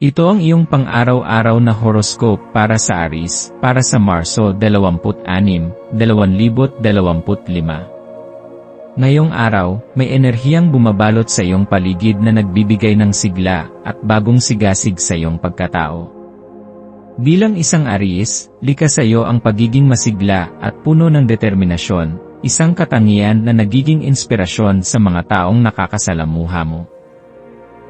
Ito ang iyong pang-araw-araw na horoscope para sa Aris, para sa Marso 26, 2025. Ngayong araw, may enerhiyang bumabalot sa iyong paligid na nagbibigay ng sigla at bagong sigasig sa iyong pagkatao. Bilang isang Aris, likas sa iyo ang pagiging masigla at puno ng determinasyon, isang katangian na nagiging inspirasyon sa mga taong nakakasalamuha mo.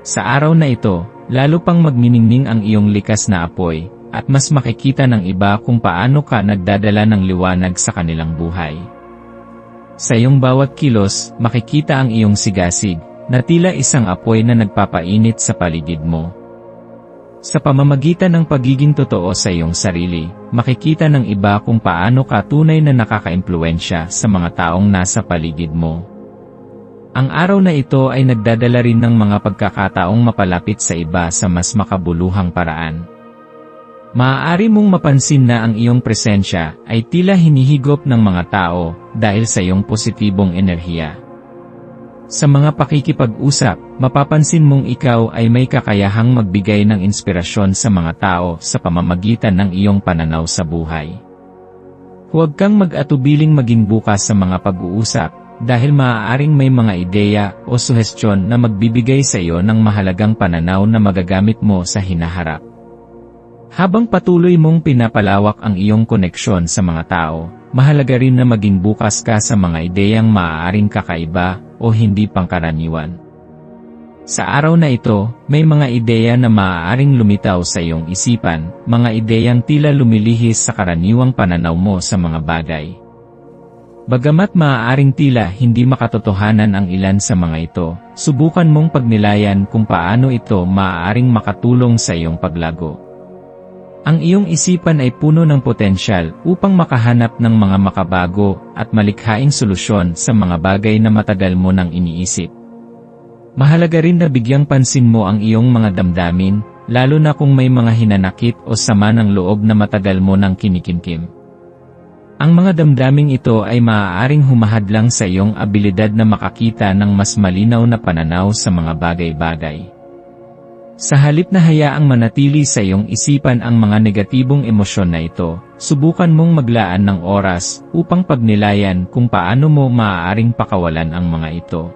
Sa araw na ito, lalo pang magniningning ang iyong likas na apoy, at mas makikita ng iba kung paano ka nagdadala ng liwanag sa kanilang buhay. Sa iyong bawat kilos, makikita ang iyong sigasig, na tila isang apoy na nagpapainit sa paligid mo. Sa pamamagitan ng pagiging totoo sa iyong sarili, makikita ng iba kung paano ka tunay na nakakaimpluensya sa mga taong nasa paligid mo. Ang araw na ito ay nagdadala rin ng mga pagkakataong mapalapit sa iba sa mas makabuluhang paraan. Maaari mong mapansin na ang iyong presensya ay tila hinihigop ng mga tao dahil sa iyong positibong enerhiya. Sa mga pakikipag-usap, mapapansin mong ikaw ay may kakayahang magbigay ng inspirasyon sa mga tao sa pamamagitan ng iyong pananaw sa buhay. Huwag kang mag-atubiling maging bukas sa mga pag-uusap, dahil maaaring may mga ideya o suhestyon na magbibigay sa iyo ng mahalagang pananaw na magagamit mo sa hinaharap. Habang patuloy mong pinapalawak ang iyong koneksyon sa mga tao, mahalaga rin na maging bukas ka sa mga ideyang maaaring kakaiba o hindi pangkaraniwan. Sa araw na ito, may mga ideya na maaaring lumitaw sa iyong isipan, mga ideyang tila lumilihis sa karaniwang pananaw mo sa mga bagay. Bagamat maaaring tila hindi makatotohanan ang ilan sa mga ito, subukan mong pagnilayan kung paano ito maaaring makatulong sa iyong paglago. Ang iyong isipan ay puno ng potensyal upang makahanap ng mga makabago at malikhaing solusyon sa mga bagay na matagal mo nang iniisip. Mahalaga rin na bigyang pansin mo ang iyong mga damdamin, lalo na kung may mga hinanakit o sama ng loob na matagal mo nang kinikimkim. Ang mga damdaming ito ay maaaring humahadlang sa iyong abilidad na makakita ng mas malinaw na pananaw sa mga bagay-bagay. Sa halip na hayaang manatili sa iyong isipan ang mga negatibong emosyon na ito, subukan mong maglaan ng oras upang pagnilayan kung paano mo maaaring pakawalan ang mga ito.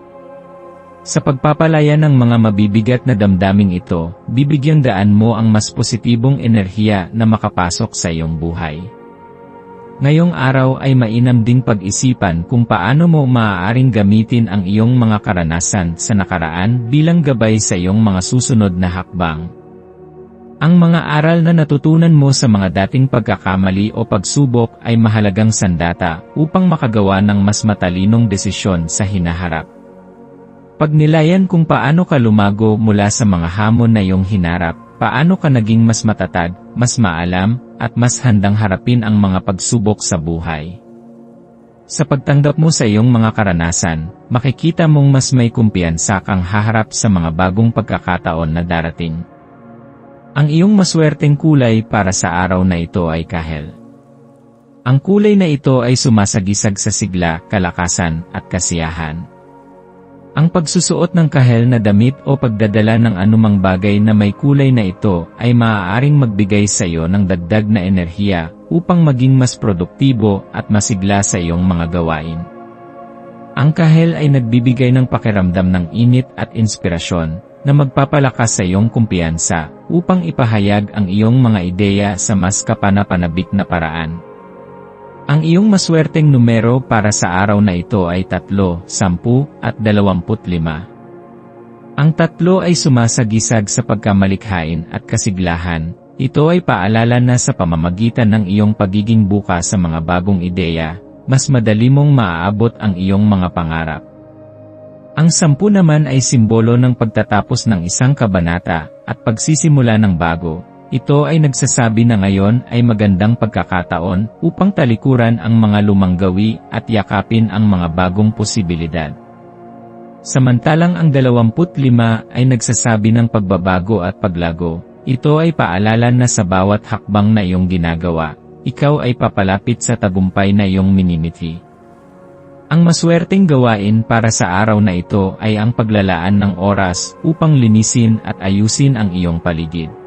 Sa pagpapalaya ng mga mabibigat na damdaming ito, bibigyang daan mo ang mas positibong enerhiya na makapasok sa iyong buhay. Ngayong araw ay mainam ding pag-isipan kung paano mo maaaring gamitin ang iyong mga karanasan sa nakaraan bilang gabay sa iyong mga susunod na hakbang. Ang mga aral na natutunan mo sa mga dating pagkakamali o pagsubok ay mahalagang sandata upang makagawa ng mas matalinong desisyon sa hinaharap. Pagnilayan kung paano ka lumago mula sa mga hamon na iyong hinarap, paano ka naging mas matatag, mas maalam, at mas handang harapin ang mga pagsubok sa buhay. Sa pagtanggap mo sa iyong mga karanasan, makikita mong mas may kumpiyansa kang haharap sa mga bagong pagkakataon na darating. Ang iyong maswerteng kulay para sa araw na ito ay kahel. Ang kulay na ito ay sumasagisag sa sigla, kalakasan, at kasiyahan. Ang pagsusuot ng kahel na damit o pagdadala ng anumang bagay na may kulay na ito ay maaaring magbigay sa iyo ng dagdag na enerhiya upang maging mas produktibo at masigla sa iyong mga gawain. Ang kahel ay nagbibigay ng pakiramdam ng init at inspirasyon na magpapalakas sa iyong kumpiyansa upang ipahayag ang iyong mga ideya sa mas kapanapanabik na paraan. Ang iyong maswerteng numero para sa araw na ito ay 3, 10, at 25. Ang tatlo ay sumasagisag sa pagkamalikhain at kasiglahan. Ito ay paalala na sa pamamagitan ng iyong pagiging buka sa mga bagong ideya, mas madali mong maaabot ang iyong mga pangarap. Ang sampu naman ay simbolo ng pagtatapos ng isang kabanata at pagsisimula ng bago. Ito ay nagsasabi na ngayon ay magandang pagkakataon upang talikuran ang mga lumang gawi at yakapin ang mga bagong posibilidad. Samantalang ang 25 ay nagsasabi ng pagbabago at paglago. Ito ay paalala na sa bawat hakbang na iyong ginagawa, ikaw ay papalapit sa tagumpay na iyong minimiti. Ang maswerteng gawain para sa araw na ito ay ang paglalaan ng oras upang linisin at ayusin ang iyong paligid.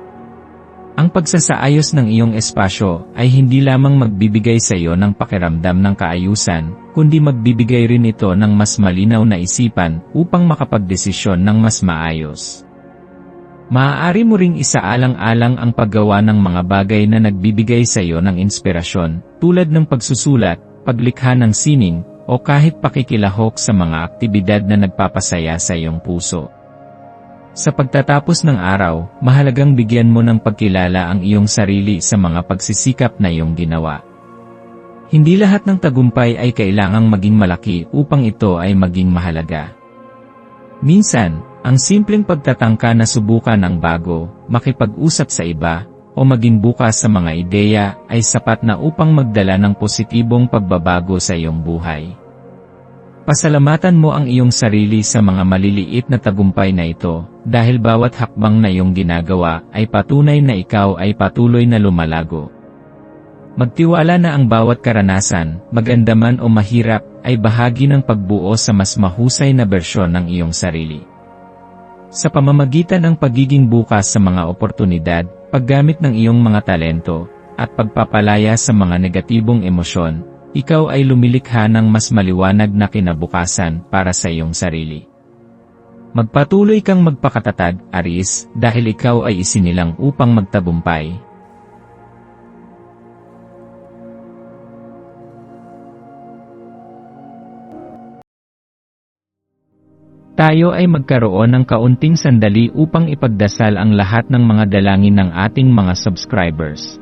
Ang pagsasaayos ng iyong espasyo ay hindi lamang magbibigay sa iyo ng pakiramdam ng kaayusan, kundi magbibigay rin ito ng mas malinaw na isipan upang makapagdesisyon ng mas maayos. Maaari mo ring isaalang-alang ang paggawa ng mga bagay na nagbibigay sa iyo ng inspirasyon, tulad ng pagsusulat, paglikha ng sining, o kahit pakikilahok sa mga aktibidad na nagpapasaya sa iyong puso. Sa pagtatapos ng araw, mahalagang bigyan mo ng pagkilala ang iyong sarili sa mga pagsisikap na iyong ginawa. Hindi lahat ng tagumpay ay kailangang maging malaki upang ito ay maging mahalaga. Minsan, ang simpleng pagtatangka na subukan ang bago, makipag-usap sa iba, o maging bukas sa mga ideya ay sapat na upang magdala ng positibong pagbabago sa iyong buhay. Pasalamatan mo ang iyong sarili sa mga maliliit na tagumpay na ito, dahil bawat hakbang na iyong ginagawa ay patunay na ikaw ay patuloy na lumalago. Magtiwala na ang bawat karanasan, maganda man o mahirap, ay bahagi ng pagbuo sa mas mahusay na bersyon ng iyong sarili. Sa pamamagitan ng pagiging bukas sa mga oportunidad, paggamit ng iyong mga talento, at pagpapalaya sa mga negatibong emosyon, ikaw ay lumilikha ng mas maliwanag na kinabukasan para sa iyong sarili. Magpatuloy kang magpakatatag, Aris, dahil ikaw ay isinilang upang magtabumpay. Tayo ay magkaroon ng kaunting sandali upang ipagdasal ang lahat ng mga dalangin ng ating mga subscribers,